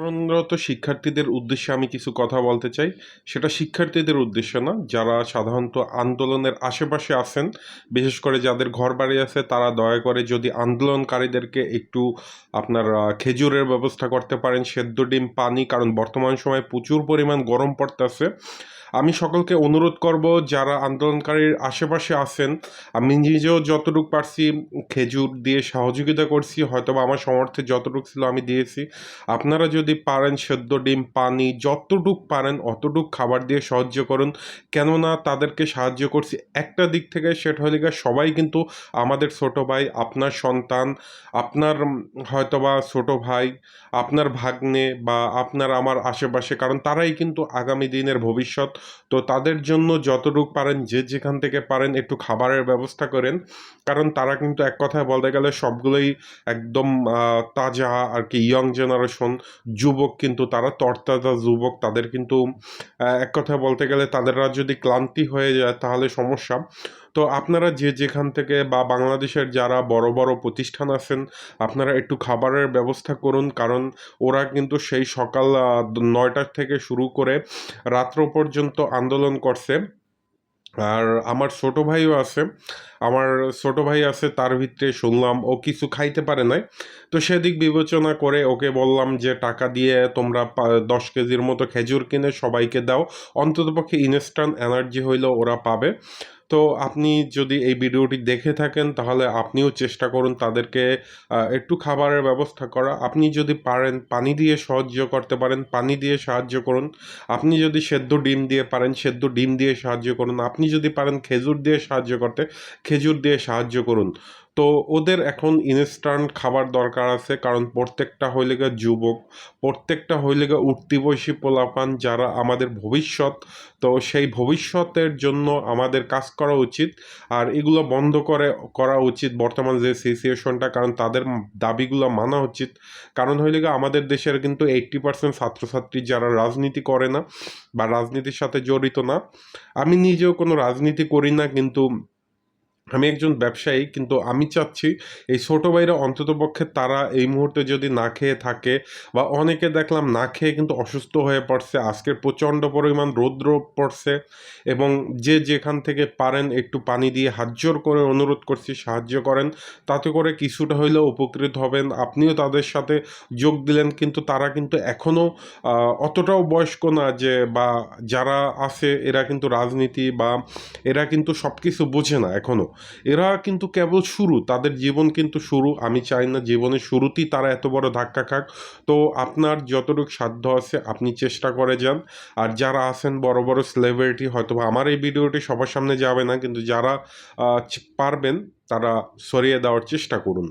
আন্দোলনরত শিক্ষার্থীদের উদ্দেশ্যে আমি কিছু কথা বলতে চাই। সেটা শিক্ষার্থীদের উদ্দেশ্য না, যারা সাধারণত আন্দোলনের আশেপাশে আছেন, বিশেষ করে যাদের ঘর বাড়ি আছে, তারা দয়া করে যদি আন্দোলনকারীদেরকে একটু আপনার খেজুরের ব্যবস্থা করতে পারেন, সেদ্ধ ডিম, পানি, কারণ বর্তমান সময়ে প্রচুর পরিমাণ গরম পড়তেছে। আমি সকলকে অনুরোধ করব, যারা আন্দোলনকারীর আশেপাশে আছেন, আমি নিজেও যতটুকু পারছি খেজুর দিয়ে সহযোগিতা করছি, হয়তোবা আমার সমর্থে যতটুকু ছিল আমি দিয়েছি। আপনারা যদি পারেন সেদ্ধ ডিম, পানি, যতটুক পারেন অতটুক খাবার দিয়ে সাহায্য করুন। কেননা তাদেরকে সাহায্য করছি একটা দিক থেকে, সেটা হলে সবাই কিন্তু আমাদের ছোট ভাই, আপনার সন্তান, আপনার হয়তোবা ছোট ভাই, আপনার ভাগ্নে বা আপনার আমার আশেপাশে, কারণ তারাই কিন্তু আগামী দিনের ভবিষ্যৎ। তো তাদের জন্য যতটুক পারেন, যে যেখান থেকে পারেন একটু খাবারের ব্যবস্থা করেন। কারণ তারা কিন্তু এক কথায় বলতে গেলে সবগুলোই একদম তাজা আর কি ইয়ং জেনারেশন যুবক কিন্তু তারা, তরতাজা যুবক। তাদের কিন্তু এক কথায় বলতে গেলে তাদেররা যদি ক্লান্তি হয়ে যায় তাহলে সমস্যা। তো আপনারা যে যেখান থেকে বা বাংলাদেশের যারা বড় বড় প্রতিষ্ঠান আছেন, আপনারা একটু খাবারের ব্যবস্থা করুন। কারণ ওরা কিন্তু সেই সকাল নয়টার থেকে শুরু করে রাত্র পর্যন্ত আন্দোলন করছে। আর আমার ছোটো ভাইও আছে। আমার ছোট ভাই আছে, তার ভিতরে শুনলাম, ও কিছু খাইতে পারে নাই। তো সেদিক বিবেচনা করে ওকে বললাম যে, টাকা দিয়ে তোমরা দশ কেজির মতো খেজুর কিনে সবাইকে দাও। অন্ততপক্ষে ইনস্ট্যান্ট এনার্জি হইলেও ওরা পাবে। তো আপনি যদি এই ভিডিওটি দেখে থাকেন, তাহলে আপনিও চেষ্টা করুন তাদেরকে একটু খাবারের ব্যবস্থা করা। আপনি যদি পারেন, পানি দিয়ে সাহায্য করতে পারেন, পানি দিয়ে সাহায্য করুন। আপনি যদি সেদ্ধ ডিম দিয়ে পারেন, সেদ্ধ ডিম দিয়ে সাহায্য করুন। আপনি যদি পারেন খেজুর দিয়ে সাহায্য করতে খেজুর দিয়ে সাহায্য করুন। তো ওদের এখন ইনস্ট্যান্ট খাবার দরকার আছে, কারণ প্রত্যেকটা হইলে গিয়ে যুবক, প্রত্যেকটা হইলে গিয়ে উঠতি বয়সী পোলাপান যারা আমাদের ভবিষ্যৎ, তো সেই ভবিষ্যতের জন্য আমাদের কাজ করা উচিত। আর এগুলো বন্ধ করে, করা উচিত বর্তমান যে সিচুয়েশনটা কারণ তাদের দাবিগুলো মানা উচিত। কারণ হইলে গিয়ে আমাদের দেশের কিন্তু এইট্টি পার্সেন্ট ছাত্রছাত্রী যারা রাজনীতি করে না বা রাজনীতির সাথে জড়িত না। আমি নিজেও কোনো রাজনীতি করি না, কিন্তু আমি একজন ব্যবসায়ী, কিন্তু আমি চাচ্ছি এই ছোটো ভাইরা অন্ততপক্ষে তারা এই মুহূর্তে যদি না খেয়ে থাকে বা অনেকে দেখলাম না খেয়ে কিন্তু অসুস্থ হয়ে পড়ছে আজকের প্রচণ্ড পরিমাণ রৌদ্র পড়ছে এবং যে যেখান থেকে পারেন একটু পানি দিয়ে হাত করে অনুরোধ করছি, সাহায্য করেন। তাতে করে কিছুটা হইলেও উপকৃত হবেন। আপনিও তাদের সাথে যোগ দিলেন, কিন্তু তারা কিন্তু এখনও অতটাও বয়স্ক না যে, বা যারা আছে এরা কিন্তু রাজনীতি বা এরা কিন্তু সব কিছু বোঝে না এখনও এরা কিন্তু কেবল শুরু, তাদের জীবন কিন্তু শুরু। আমি চাই না জীবনের শুরুতেই তারা এত বড় ধাক্কা খাক। তো আপনার যতটুকু সাধ্য আছে, আপনি চেষ্টা করে যান। আর যারা আছেন বড় বড় সেলিব্রিটি হয়তো আমার এই ভিডিওটি সবার সামনে যাবে না, কিন্তু যারা পারবেন, তারা সরিয়ে দেওয়ার চেষ্টা করুন।